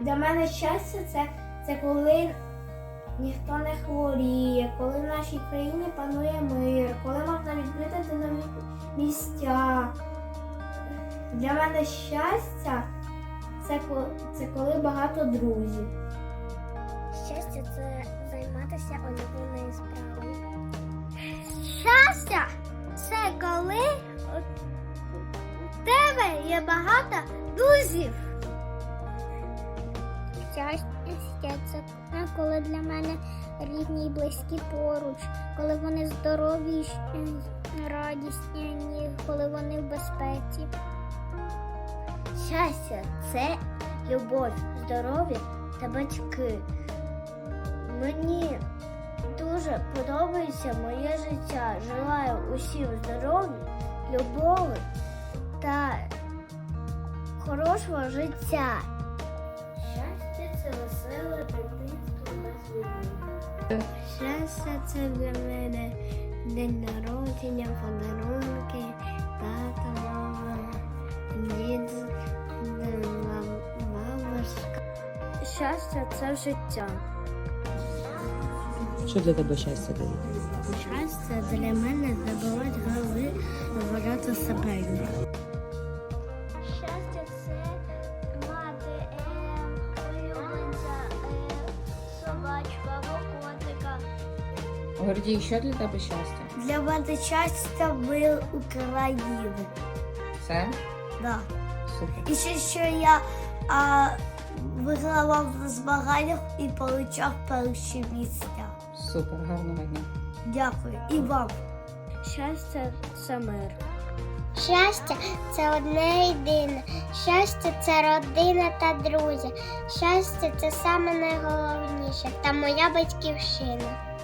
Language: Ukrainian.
Для мене щастя це, це коли ніхто не хворіє, коли в нашій країні панує мир, коли можна відвідати нові місця. Для мене щастя це, це коли багато друзів. Щастя це займатися улюбленою справою. Щастя це коли у тебе є багато друзів. Щастя це коли для мене рідні і близькі поруч, коли вони здорові, і радісні, коли вони в безпеці. Щастя це любов, здоров'я та батьки. Мені дуже подобається моє життя. Желаю усім здоров'я, любові та хорошого життя. Щастя це без війни. Щастя це для мене день народження, подарунки, тата, мама, дід, бабушка. Щастя це життя. Що для тебе щастя дає? Щастя для мене забивати голи ворота суперника. Гордій, що для тебе щастя? Для мене щастя мир України. Все? Да. Супер. І ще що я а, виграла в змаганнях і отримав перші місця. Супер, гарного дня. Дякую. І вам. Щастя це мир. Щастя це одне єдине. Щастя це родина та друзі. Щастя це саме найголовніше та моя батьківщина.